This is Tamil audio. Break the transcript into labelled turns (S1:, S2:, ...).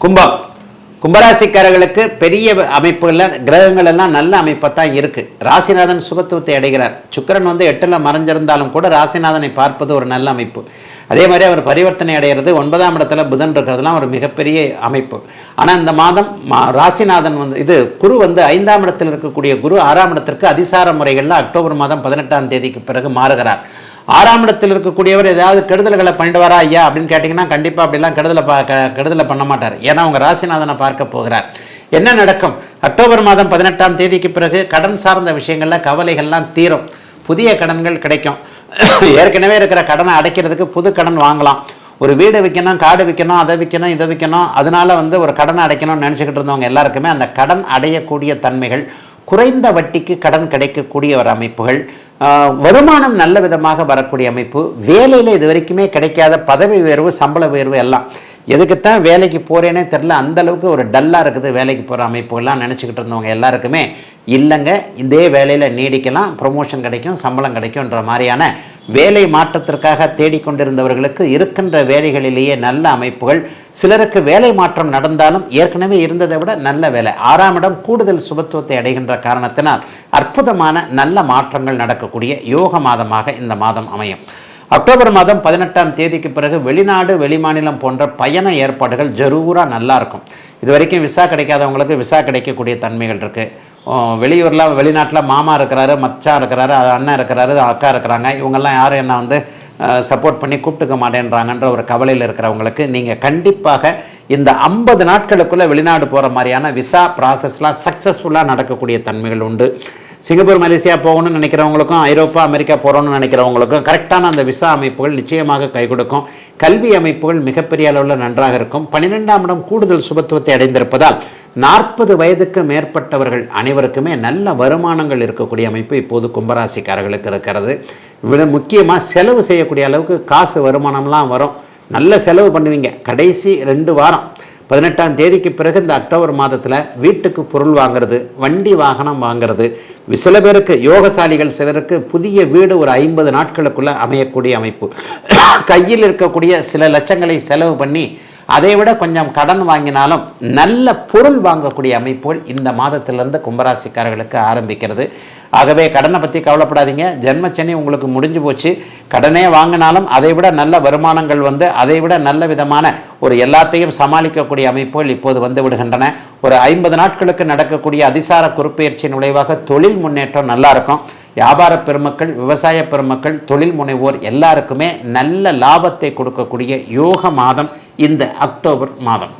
S1: கும்பம். கும்பராசிக்காரர்களுக்கு பெரிய அமைப்புகளில் கிரகங்கள் எல்லாம் நல்ல அமைப்பாக தான் இருக்கு. ராசிநாதன் சுபத்துவத்தை அடைகிறார். சுக்கிரன் வந்து எட்டில் மறைஞ்சிருந்தாலும் கூட ராசிநாதனை பார்ப்பது ஒரு நல்ல அமைப்பு. அதே மாதிரி அவர் பரிவர்த்தனை அடைகிறது ஒன்பதாம் இடத்துல புதன் இருக்கிறதுலாம் ஒரு மிகப்பெரிய அமைப்பு. ஆனால் இந்த மாதம் மா- ராசிநாதன் வந்து இது குரு வந்து ஐந்தாம் இடத்தில் இருக்கக்கூடிய குரு ஆறாம் இடத்திற்கு அதிசார முறைகளில் அக்டோபர் மாதம் பதினெட்டாம் தேதிக்கு பிறகு மாறுகிறார். ஆறாம் இடத்தில் இருக்கக்கூடியவர் ஏதாவது கெடுதல்களை பண்ணிட்டு வரா ஐயா அப்படின்னு கேட்டிங்கன்னா கண்டிப்பாக அப்படிலாம் கெடுதலை பா கெடுதலை பண்ண மாட்டார். ஏன்னா அவங்க ராசிநாதனை பார்க்க போகிறார். என்ன நடக்கும்? அக்டோபர் மாதம் பதினெட்டாம் தேதிக்கு பிறகு கடன் சார்ந்த விஷயங்களில் கவலைகள்லாம் தீரும். புதிய கடன்கள் கிடைக்கும். ஏற்கனவே இருக்கிற கடனை அடைக்கிறதுக்கு புது கடன் வாங்கலாம். ஒரு வீடு விற்கணும் காடு விற்கணும் அதை விற்கணும் இதை விற்கணும் அதனால வந்து ஒரு கடன் அடைக்கணும்னு நினச்சிக்கிட்டு இருந்தவங்க எல்லாருக்குமே அந்த கடன் அடையக்கூடிய தன்மைகள் குறைந்த வட்டிக்கு கடன் கிடைக்கக்கூடிய ஒரு அமைப்புகள் வருமானம் நல்ல விதமாக வரக்கூடிய அமைப்பு வேலையில் இது வரைக்குமே கிடைக்காத பதவி உயர்வு சம்பள உயர்வு எல்லாம். எதுக்குத்தான் வேலைக்கு போகிறேனே தெரில அந்த அளவுக்கு ஒரு டல்லாக இருக்குது வேலைக்கு போகிற அமைப்புகள்லாம் நினச்சிக்கிட்டு இருந்தவங்க எல்லாருக்குமே. இல்லைங்க இதே வேலையில் நீடிக்கலாம் ப்ரொமோஷன் கிடைக்கும் சம்பளம் கிடைக்கும்ன்ற மாதிரியான வேலை மாற்றத்திற்காக தேடிக்கொண்டிருந்தவர்களுக்கு இருக்கின்ற வேலைகளிலேயே நல்ல அமைப்புகள் சிலருக்கு வேலை மாற்றம் நடந்தாலும் ஏற்கனவே இருந்ததை விட நல்ல வேலை. ஆறாம் இடம் கூடுதல் சுபத்துவத்தை அடைகின்ற காரணத்தினால் அற்புதமான நல்ல மாற்றங்கள் நடக்கக்கூடிய யோக மாதமாக இந்த மாதம் அமையும். அக்டோபர் மாதம் பதினெட்டாம் தேதிக்கு பிறகு வெளிநாடு வெளிமாநிலம் போன்ற பயண ஏற்பாடுகள் ஜரூராக நல்லாயிருக்கும் இது வரைக்கும் விசா கிடைக்காதவங்களுக்கு விசா கிடைக்கக்கூடிய தன்மைகள் இருக்குது வெளியூரில் வெளிநாட்டில் மாமா இருக்கிறாரு மச்சான் இருக்கிறாரு அண்ணன் இருக்கிறாரு அக்கா இருக்கிறாங்க. இவங்கெல்லாம் யாரும் என்ன வந்து சப்போர்ட் பண்ணி கூப்பிட்டுக்க மாட்டேன்றாங்கன்ற ஒரு கவலையில் இருக்கிறவங்களுக்கு நீங்கள் கண்டிப்பாக இந்த ஐம்பது நாட்களுக்குள்ளே வெளிநாடு போகிற மாதிரியான விசா ப்ராசஸ்லாம் சக்ஸஸ்ஃபுல்லாக நடக்கக்கூடிய தன்மைகள் உண்டு. சிங்கப்பூர் மலேசியா போகணும்னு நினைக்கிறவங்களுக்கும் ஐரோப்பா அமெரிக்கா போகிறோம்னு நினைக்கிறவங்களுக்கும் கரெக்டான அந்த விசா அமைப்புகள் நிச்சயமாக கை கொடுக்கும். கல்வி அமைப்புகள் மிகப்பெரிய அளவில் நன்றாக இருக்கும். பன்னிரெண்டாம் இடம் கூடுதல் சுபத்துவத்தை அடைந்திருப்பதால் நாற்பது வயதுக்கு மேற்பட்டவர்கள் அனைவருக்குமே நல்ல வருமானங்கள் இருக்கக்கூடிய அமைப்பு இப்போது கும்பராசிக்காரர்களுக்கு இருக்கிறது. விட முக்கியமாக செலவு செய்யக்கூடிய அளவுக்கு காசு வருமானம்லாம் வரும். நல்ல செலவு பண்ணுவீங்க. கடைசி ரெண்டு வாரம் பதினெட்டாம் தேதிக்கு பிறகு இந்த அக்டோபர் மாதத்தில் வீட்டுக்கு பொருள் வாங்குறது வண்டி வாகனம் வாங்குறது. சில பேருக்கு யோகசாலிகள் சிலருக்கு புதிய வீடு ஒரு ஐம்பது நாட்களுக்குள்ளே அமையக்கூடிய அமைப்பு. கையில் இருக்கக்கூடிய சில லட்சங்களை செலவு பண்ணி அதை விட கொஞ்சம் கடன் வாங்கினாலும் நல்ல பொருள் வாங்கக்கூடிய அமைப்புகள் இந்த மாதத்திலிருந்து கும்பராசிக்காரர்களுக்கு ஆரம்பிக்கிறது. ஆகவே கடனை பற்றி கவலைப்படாதீங்க. ஜென்மச்சனி உங்களுக்கு முடிஞ்சு போச்சு. கடனே வாங்கினாலும் அதை விட நல்ல வருமானங்கள் வந்து அதை விட நல்ல விதமான ஒரு எல்லாத்தையும் சமாளிக்கக்கூடிய அமைப்புகள் இப்போது வந்து விடுகின்றன. ஒரு ஐம்பது நாட்களுக்கு நடக்கக்கூடிய அதிசார குறுப்பெயர்ச்சியின் விளைவாக தொழில் முன்னேற்றம் நல்லா இருக்கும் வியாபார பெருமக்கள் விவசாய பெருமக்கள் தொழில் முனைவோர் எல்லாருக்குமே நல்ல லாபத்தை கொடுக்கக்கூடிய யோக மாதம் இந்த அக்டோபர் மாதம்.